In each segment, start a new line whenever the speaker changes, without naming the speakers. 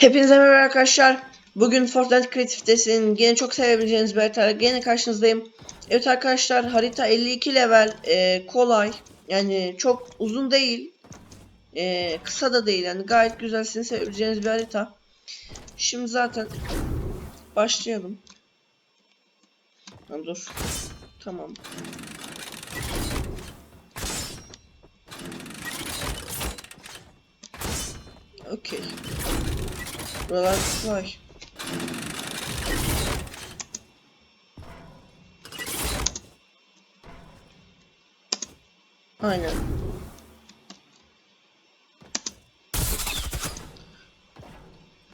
Hepinize merhaba arkadaşlar. Bugün Fortnite Kreatif'tesin. Gene çok sevebileceğiniz bir haritayla gene karşınızdayım. Evet arkadaşlar harita 52 level. Ee, kolay. Yani çok uzun değil. Ee, kısa da değil. Yani gayet güzel sizin sevebileceğiniz bir harita. Şimdi zaten başlayalım. Ha, dur. Tamam. Okey. Buralar kolay. Aynen.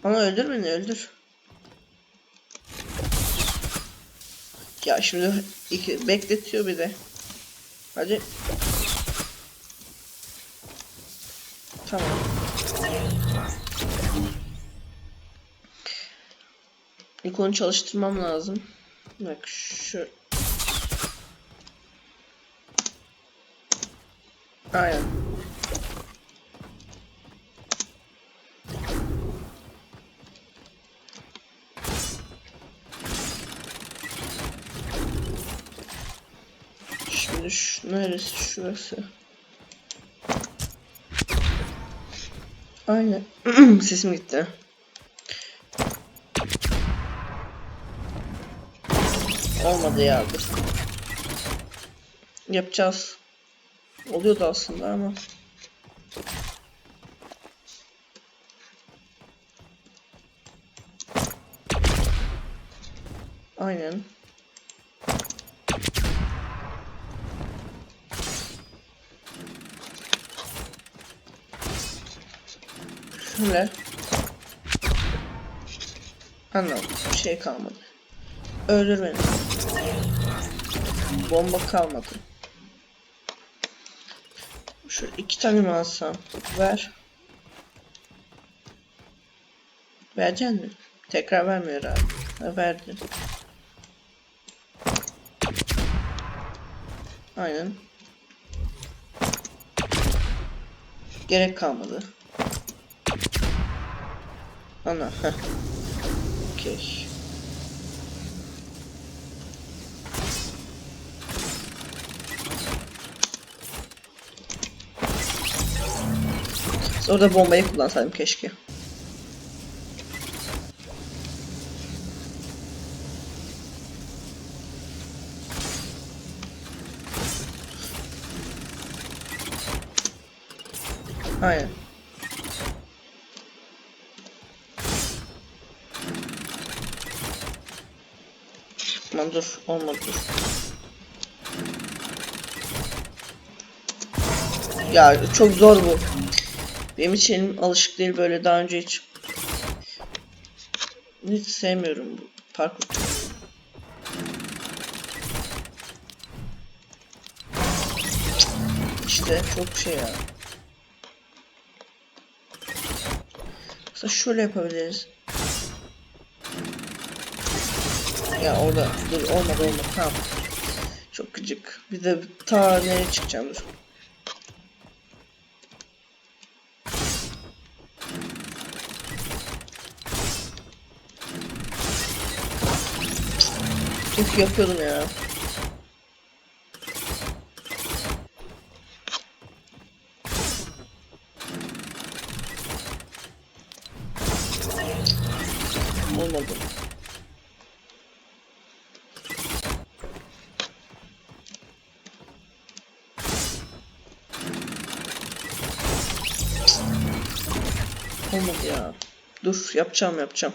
Ama öldür beni öldür. Ya şimdi iki bekletiyor bir de. Hadi. Tamam. İlk onu çalıştırmam lazım. Bak şu. Aynen. Şimdi şu neresi şurası? Aynen. Sesim gitti. Olmadı ya. Yapacağız. Oluyordu aslında ama. Aynen. Şöyle. Anladım. Bir şey kalmadı. Öldür beni. Bomba kalmadı. Şu iki tane mi alsam? Ver. Verecek mi? Tekrar vermiyor abi. Ha, verdi. Aynen. Gerek kalmadı. Ana. Okey. Orada bombayı kullansaydım keşke. Aynen. Aman dur olmadı dur. Ya çok zor bu. Benim için alışık değil böyle daha önce hiç hiç sevmiyorum bu parkur. İşte çok şey ya. Mesela şöyle yapabiliriz. Ya orada dur olmadı olmadı tamam. Çok gıcık. Bir de ta nereye çıkacağım dur. Üf yapıyordum ya. Olmadı. Olmadı ya. Dur yapacağım yapacağım.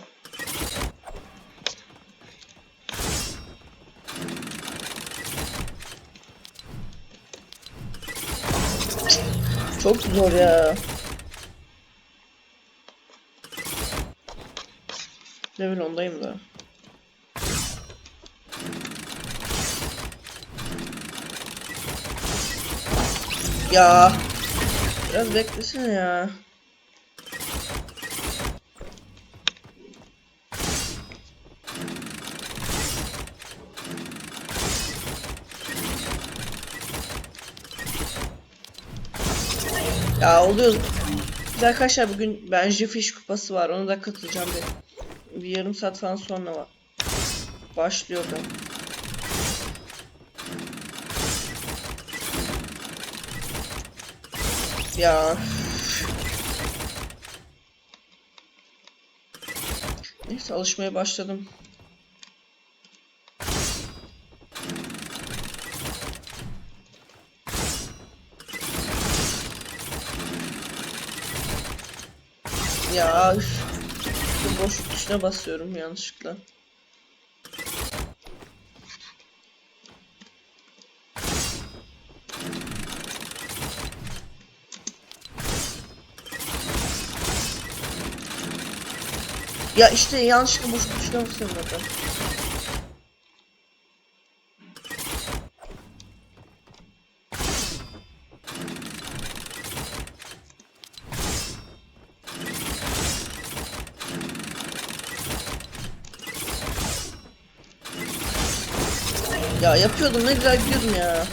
Çok zor ya. Level 10'dayım da. Ya. Biraz beklesene ya. Ya oluyor. Bir arkadaşlar bugün bence fiş kupası var. Onu da katılacağım bir, bir yarım saat falan sonra var. Başlıyor da. Ya. Neyse alışmaya başladım. Ya üf. Boşluk tuşuna basıyorum yanlışlıkla. Ya işte yanlışlıkla boşluk tuşuna basıyorum zaten. Ya yapıyordum ne güzel gidiyordum ya.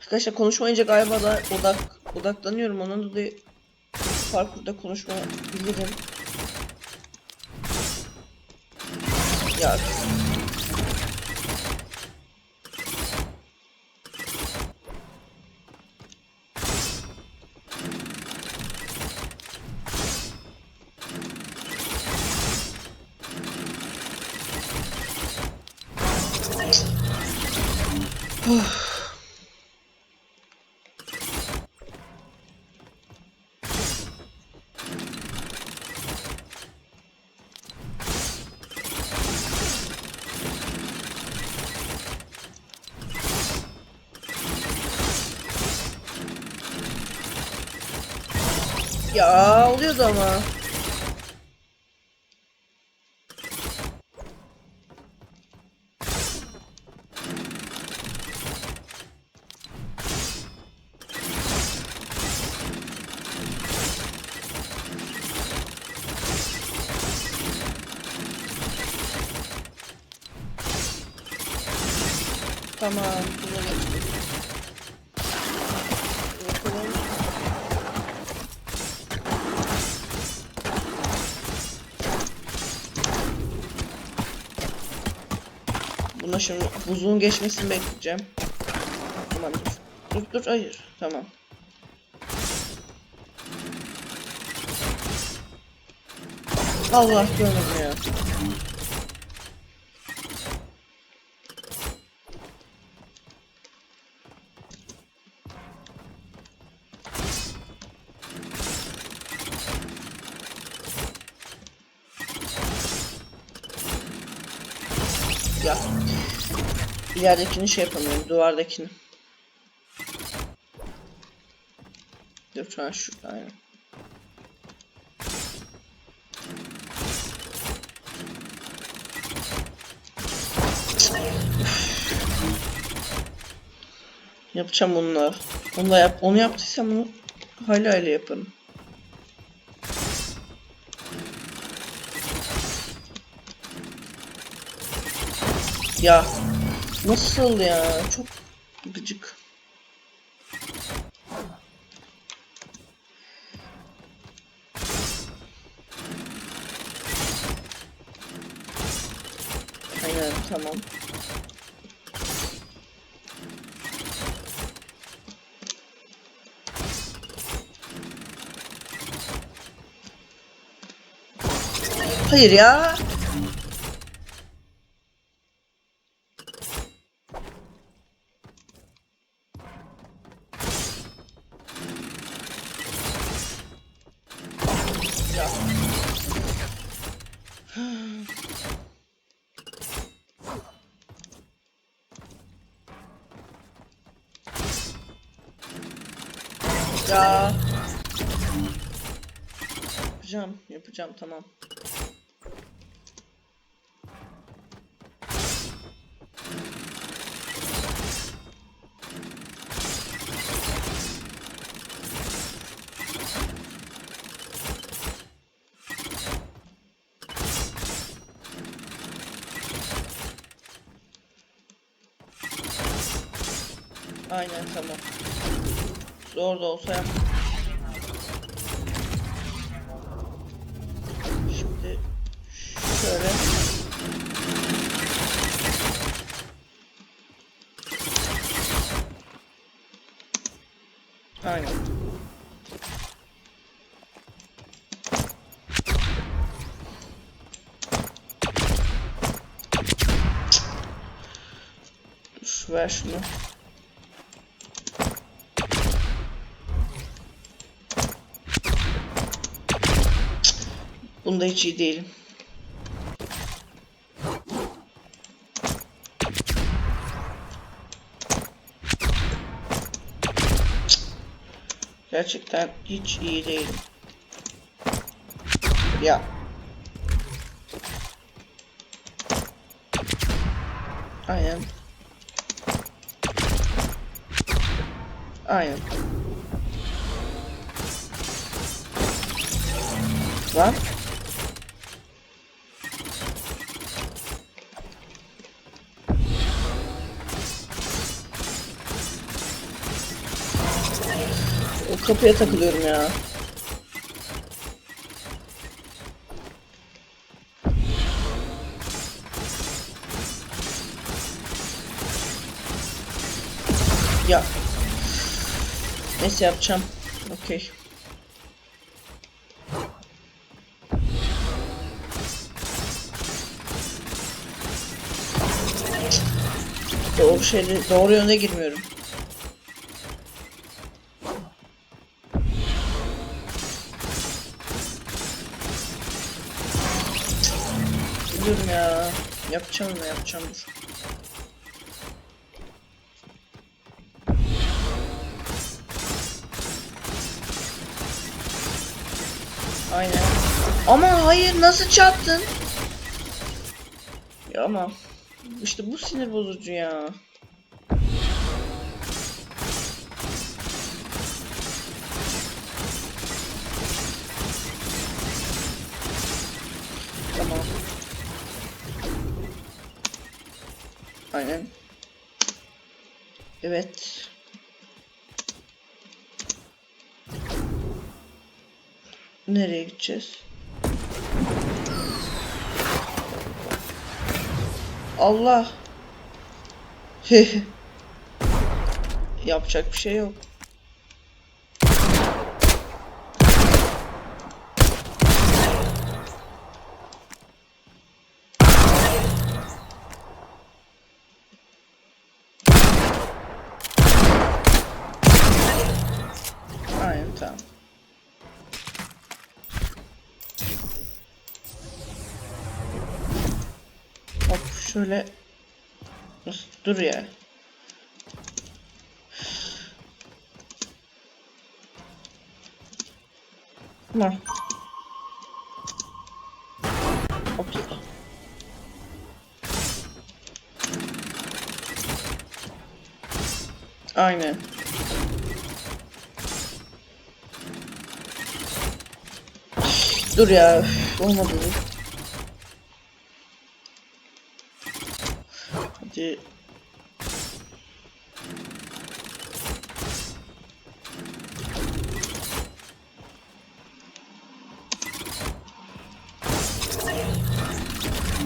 Arkadaşlar konuşmayınca galiba da odak odaklanıyorum ondan dolayı parkurda konuşma bilirim. Ya oluyordu ama. Tamam. Bakalım. Buna şimdi buzluğun geçmesini bekleyeceğim. Tamam dur. Dur dur hayır. Tamam. Allah görmedim ya. Ya. İleridekini şey yapamıyorum. Duvardakini. Dur şu şurada aynen. Yapacağım bununla. Onu da yap. Onu yaptıysam bunu hala öyle yaparım. Ya nasıl ya? Çok gıcık. Aynen tamam. Hayır ya. Ya. Yapacağım, yapacağım tamam. Aynen tamam. Zor da olsa yap. Şimdi şöyle. Aynen. Ver şunu. Bunda hiç iyi değilim. Gerçekten hiç iyi değilim. Ya. Aynen. Aynen. Lan. Kapıya takılıyorum ya. Ya. Neyse yapacağım. Okey. Doğru şeyde doğru yöne girmiyorum. Yapacağım mı yapacağım dur. Aynen. Ama hayır nasıl çarptın? Ya ama işte bu sinir bozucu ya. Aynen. Evet. Nereye gideceğiz? Allah. Yapacak bir şey yok. Şöyle dur ya. Tamam. Okey. Aynen. Dur ya. üf, Olmadı Hadi.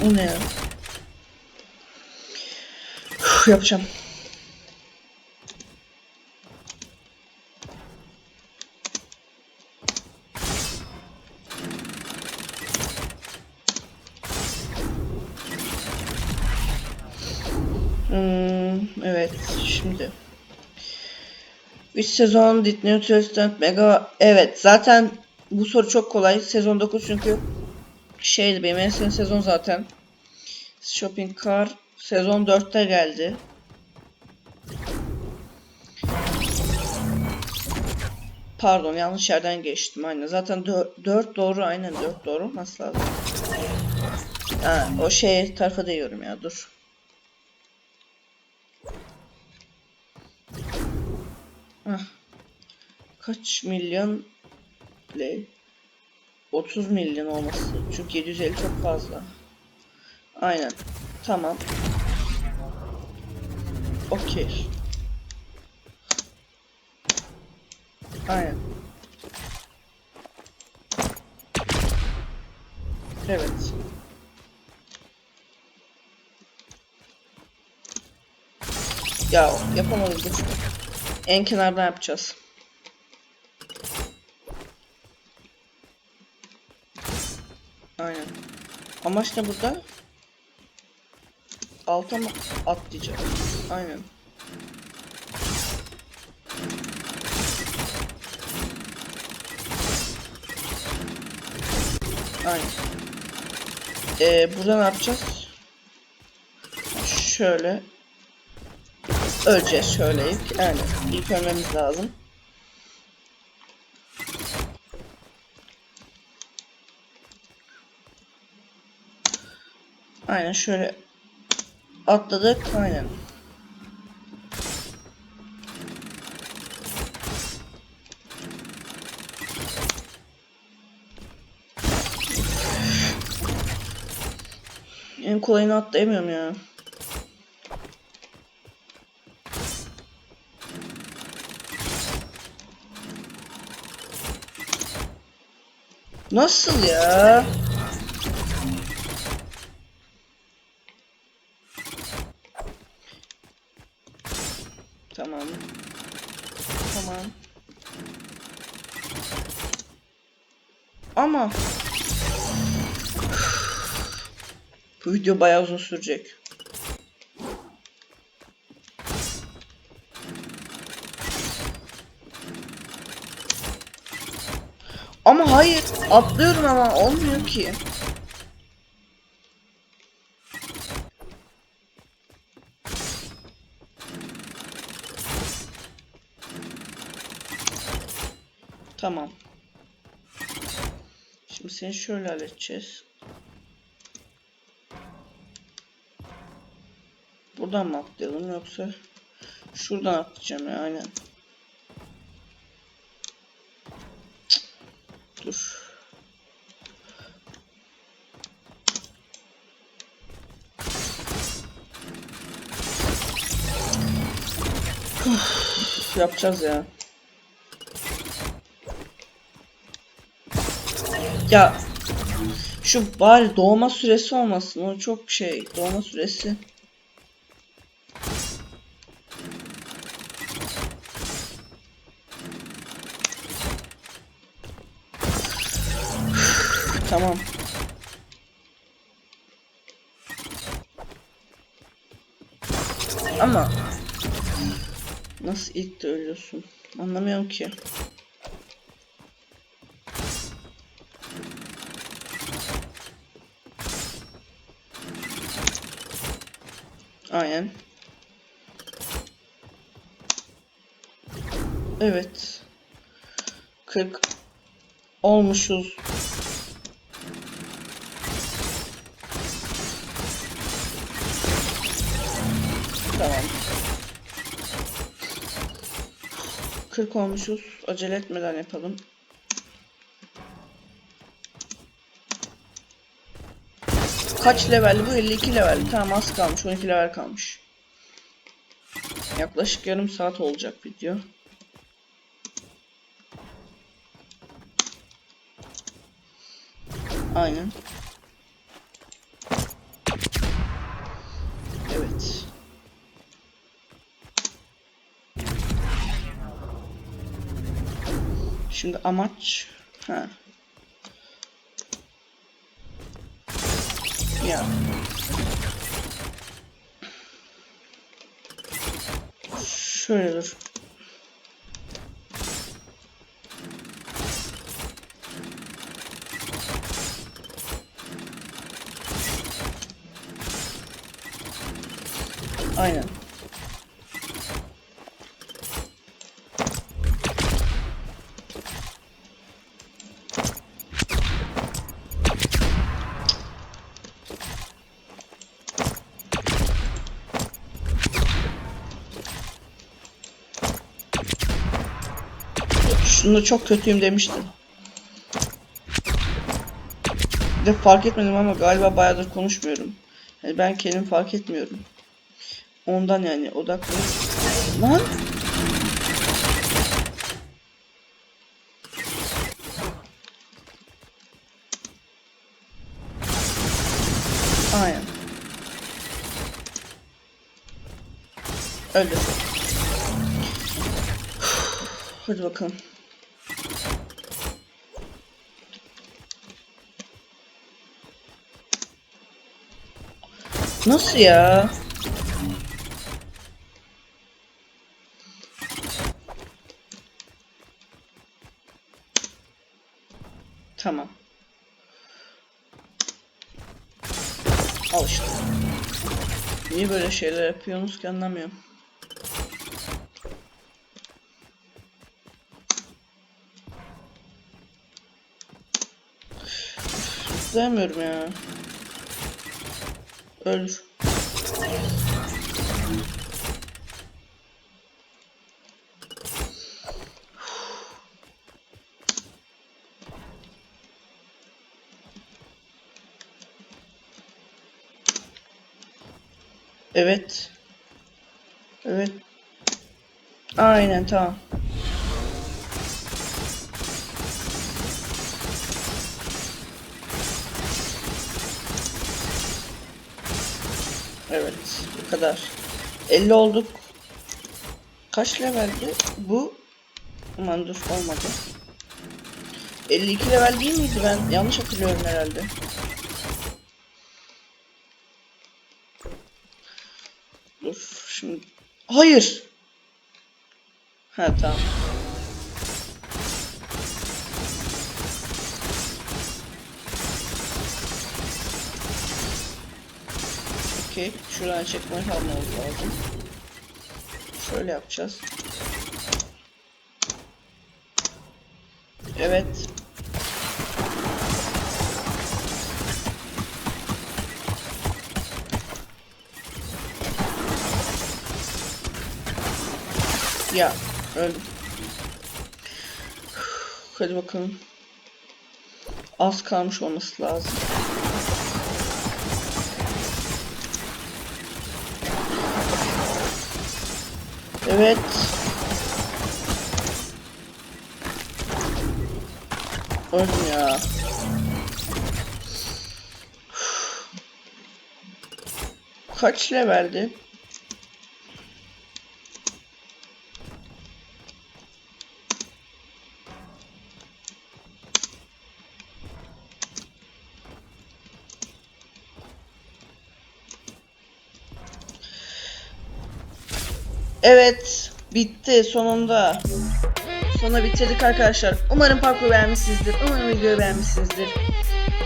Bu ne ya? Üf, yapacağım. Sezon New Testament Mega evet zaten bu soru çok kolay. Sezon 9 çünkü şeydi benim en sevdiğim sezon zaten. Shopping Car sezon 4'te geldi. Pardon yanlış yerden geçtim aynen. Zaten 4 doğru aynen 4 doğru olması lazım. Ha, o şey tarafa değiyorum ya dur Kaç milyon play? 30 milyon olması. Çünkü 750 çok fazla. Aynen. Tamam. Okey. Aynen. Evet. Ya yapamadım. Dur. En kenardan yapacağız. Aynen. Amaç ne burada? Alta mı atlayacak? Aynen. Aynen. Ee, burada ne yapacağız? Şöyle. Öleceğiz şöyle ilk. Aynen. İlk ölmemiz lazım. Aynen şöyle atladık. Aynen. En kolayını atlayamıyorum ya. Nasıl ya? Tamam. Tamam. Ama bu video bayağı uzun sürecek. Ama hayır, atlıyorum ama olmuyor ki. Tamam. Şimdi seni şöyle halledeceğiz. Buradan mı atlayalım yoksa şuradan atlayacağım ya aynen. Dur. Üf, Yapacağız ya. Ya şu bari doğma süresi olmasın. O çok şey. Doğma süresi. İlk de ölüyorsun? Anlamıyorum ki. Aynen. Evet. 40 olmuşuz. 40 olmuşuz. Acele etmeden yapalım. Kaç level bu? 52 level. Tamam az kalmış. 12 level kalmış. Yaklaşık yarım saat olacak video. Aynen. Şimdi amaç ha. Ya. Şöyle dur. Şunu çok kötüyüm demiştim. De fark etmedim ama galiba bayağıdır konuşmuyorum. Yani ben kendim fark etmiyorum. Ondan yani odaklı. Lan! Aynen. Öldür. Hadi bakalım. Nasıl ya? Tamam. Al işte. Niye böyle şeyler yapıyorsunuz ki anlamıyorum. Sevmiyorum ya. Öldür. Evet. Evet. Aynen tamam. Bu kadar. 50 olduk. Kaç leveldi? Bu Aman dur olmadı. 52 level değil miydi ben? Yanlış hatırlıyorum herhalde. Dur şimdi. Hayır. Ha tamam. Okey. Şuradan çekme almamız lazım. Şöyle yapacağız. Evet. Ya öldüm. Hadi bakalım. Az kalmış olması lazım. Evet. Öldüm ya. Kaç leveldi? Evet, bitti sonunda. Sona bitirdik arkadaşlar. Umarım parkuru beğenmişsinizdir. Umarım videoyu beğenmişsinizdir.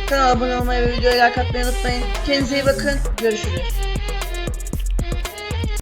Kanala abone olmayı ve videoya like atmayı unutmayın. Kendinize iyi bakın. Görüşürüz.